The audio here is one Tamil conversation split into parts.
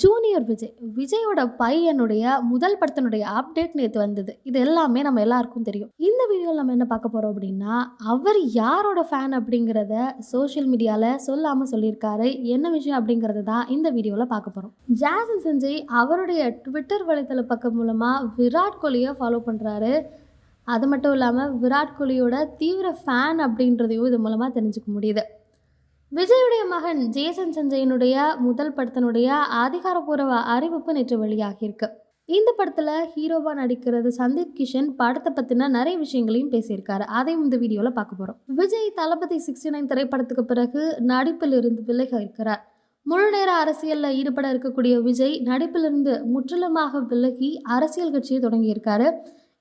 ஜூனியர் விஜய். விஜயோட பையனுடைய முதல் படத்தினுடைய அப்டேட் நேற்று வந்தது. இது எல்லாமே நம்ம எல்லாருக்கும் தெரியும். இந்த வீடியோவில் நம்ம என்ன பார்க்க போகிறோம் அப்படின்னா அவர் யாரோட ஃபேன் அப்படிங்கிறத சோஷியல் மீடியாவில் சொல்லாமல் சொல்லியிருக்காரு. என்ன விஷயம் அப்படிங்கிறது தான் இந்த வீடியோவில் பார்க்க போகிறோம் ஜாசன் சஞ்சய் அவருடைய ட்விட்டர் வலைத்தள பக்கம் மூலமாக விராட் கோலியை ஃபாலோ பண்ணுறாரு அது மட்டும் இல்லாமல் விராட் கோலியோட தீவிர ஃபேன் அப்படின்றதையும் இது மூலமாக தெரிஞ்சுக்க முடியுது. விஜயுடைய மகன் ஜேசன் சஞ்சயனுடைய முதல் படத்தினுடைய அதிகாரப்பூர்வ அறிவிப்பு நேற்று வெளியாகியிருக்கு. இந்த படத்தில் ஹீரோவாக நடிக்கிறது சந்தீப் கிஷன். படத்தை பற்றின நிறைய விஷயங்களையும் பேசியிருக்காரு. அதையும் இந்த வீடியோவில் பார்க்க போகிறோம் விஜய் தளபதி சிக்ஸ்டி நைன் திரைப்படத்துக்கு பிறகு நடிப்பில் இருந்து விலக இருக்கிறார் முழு நேர அரசியலில் ஈடுபட இருக்கக்கூடிய விஜய் நடிப்பிலிருந்து முற்றிலுமாக விலகி அரசியல் கட்சியை தொடங்கியிருக்காரு.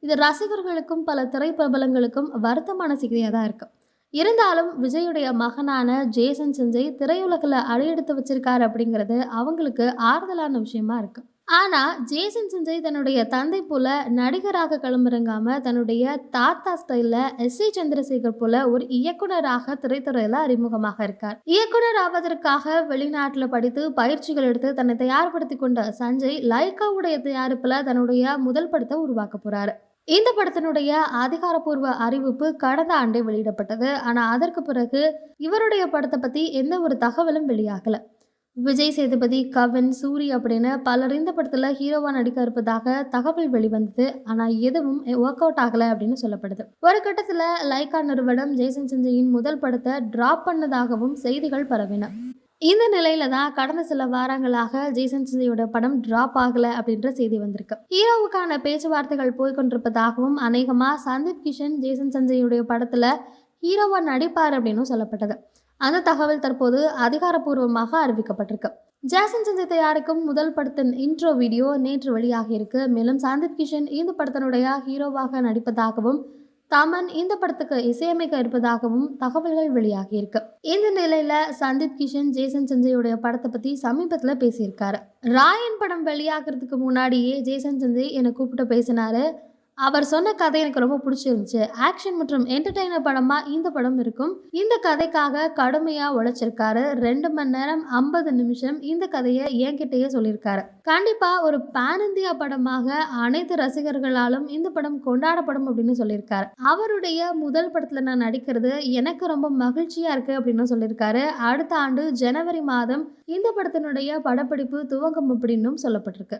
இது ரசிகர்களுக்கும் பல திரைப்பிரபலங்களுக்கும் வருத்தமான செய்தியாக தான் இருக்குது இருந்தாலும் விஜயுடைய மகனான ஜேசன் செஞ்சை திரையுலகில் அடியெடுத்து வச்சிருக்காரு அப்படிங்கிறது அவங்களுக்கு ஆறுதலான விஷயமா இருக்கு. ஆனால் ஜேசன் செஞ்சை தன்னுடைய தந்தை போல நடிகராக களமிறங்காம தன்னுடைய தாத்தா ஸ்டைலில் எஸ் சி சந்திரசேகர் போல ஒரு இயக்குனராக திரைத்துறையில் அறிமுகமாக இருக்கார். இயக்குனர் ஆவதற்காக வெளிநாட்டில் படித்து பயிற்சிகள் எடுத்து தன்னை தயார்படுத்தி கொண்ட சஞ்சய் லைக்காவுடைய தயாரிப்பில் தன்னுடைய முதல் படத்தை உருவாக்க போறாரு. இந்த படத்தினுடைய அதிகாரப்பூர்வ அறிவிப்பு கடந்த ஆண்டே வெளியிடப்பட்டது. ஆனால் அதற்கு பிறகு இவருடைய படத்தை பற்றி எந்த ஒரு தகவலும் வெளியாகலை. விஜய் சேதுபதி கவின் சூரி அப்படின்னு பலர் இந்த படத்தில் ஹீரோவாக நடிக்க இருப்பதாக தகவல் வெளிவந்தது. ஆனால் எதுவும் ஒர்க் அவுட் ஆகலை அப்படின்னு சொல்லப்படுது. ஒரு கட்டத்தில் லைக்கா நிறுவனம் ஜெய்சன் சஞ்சயின் முதல் படத்தை டிராப் பண்ணதாகவும் செய்திகள் பரவின. இந்த நிலையில தான் கடந்த சில வாரங்களாக ஜேசன் சிந்தியோட படம் டிராப் ஆகல அப்படின்ற செய்தி வந்திருக்கு. ஹீரோவுக்கான பேச்சுவார்த்தைகள் போய்கொண்டிருப்பதாகவும் அநேகமா சந்தீப் கிஷன் ஜேசன் சஞ்சயுடைய படத்துல ஹீரோவா நடிப்பார் அப்படின்னு சொல்லப்பட்டது. அந்த தகவல் தற்போது அதிகாரப்பூர்வமாக அறிவிக்கப்பட்டிருக்கு. ஜாசன் சஞ்சய் தயாரிக்கும் முதல் படத்தின் இன்ட்ரோ வீடியோ நேற்று வெளியாகியிருக்கு. மேலும் சந்தீப் கிஷன் இந்த படத்தினுடைய ஹீரோவாக நடிப்பதாகவும் தமன் இந்த படத்துக்கு இசையமைக்க இருப்பதாகவும் தகவல்கள் வெளியாகி இருக்கு. இந்த நிலையில சந்தீப் கிஷன் ஜேசன் சஞ்சயோடைய படத்தை பத்தி சமீபத்துல பேசியிருக்காரு. ராயன் படம் வெளியாகிறதுக்கு முன்னாடியே ஜேசன் சஞ்சய் என்னை கூப்பிட்டு பேசினாரு. அவர் சொன்ன கதை எனக்கு ரொம்ப பிடிச்சிருந்துச்சு. ஆக்ஷன் மற்றும் என்டர்டெய்னர் படமாக இந்த படம் இருக்கும். இந்த கதைக்காக கடுமையாக உழைச்சிருக்காரு. ரெண்டு மணி நேரம் ஐம்பது நிமிஷம் இந்த கதையை என்கிட்டயே சொல்லியிருக்காரு. கண்டிப்பாக ஒரு பேன் இந்தியா படமாக அனைத்து ரசிகர்களாலும் இந்த படம் கொண்டாடப்படும் அப்படின்னு சொல்லியிருக்காரு. அவருடைய முதல் படத்தில் நான் நடிக்கிறது எனக்கு ரொம்ப மகிழ்ச்சியாக இருக்குது அப்படின்னு சொல்லியிருக்காரு. அடுத்த ஆண்டு ஜனவரி மாதம் இந்த படத்தினுடைய படப்பிடிப்பு துவங்கும் அப்படின்னும் சொல்லப்பட்டிருக்கு.